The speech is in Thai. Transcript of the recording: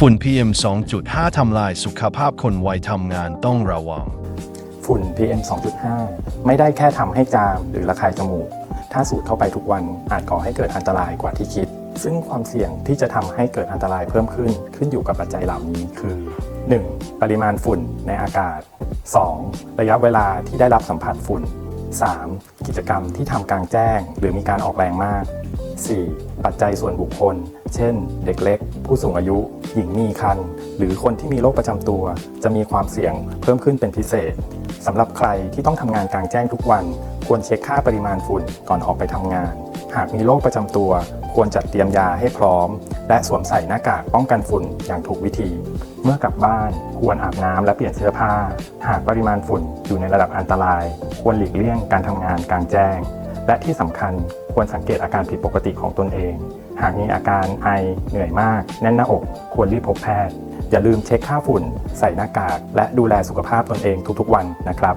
ฝุ่น PM 2.5 ทำลายสุขภาพคนวัยทำงานต้องระวัง ฝุ่น PM 2.5 ไม่ได้แค่ทำให้จามหรือระคายจมูก ถ้าสูดเข้าไปทุกวันอาจก่อให้เกิดอันตรายกว่าที่คิด ซึ่งความเสี่ยงที่จะทำให้เกิดอันตรายเพิ่มขึ้น ขึ้นอยู่กับปัจจัยเหล่านี้คือ 1. ปริมาณฝุ่นในอากาศ 2. ระยะเวลาที่ได้รับสัมผัสฝุ่น 3. กิจกรรมที่ทำกลางแจ้ง หรือมีการออกแรงมาก 4. ปัจจัยส่วนบุคคล เช่น เด็กเล็ก ผู้สูงอายุ หญิงมีครรภ์หรือคนที่มีโรคประจำตัว จะมีความเสี่ยงเพิ่มขึ้นเป็นพิเศษสำหรับใครที่ต้องทำงานกลางแจ้งทุกวัน ควรเช็คค่าปริมาณฝุ่นก่อนออกไปทำงาน หากมีโรคประจำตัว ควรจัดเตรียมยาให้พร้อม และสวมใส่หน้ากากป้องกันฝุ่นอย่างถูกวิธี เมื่อกลับบ้าน ควรอาบน้ำและเปลี่ยนเสื้อผ้า หากปริมาณฝุ่นอยู่ในระดับอันตราย ควรหลีกเลี่ยงการทำงานกลางแจ้ง และที่สำคัญควรสังเกตอาการผิดปกติของตนเอง หากมีอาการไอเหนื่อยมาก แน่นหน้าอก ควรรีบพบแพทย์ อย่าลืมเช็คค่าฝุ่น ใส่หน้ากาก และดูแลสุขภาพตนเองทุกๆวันนะครับ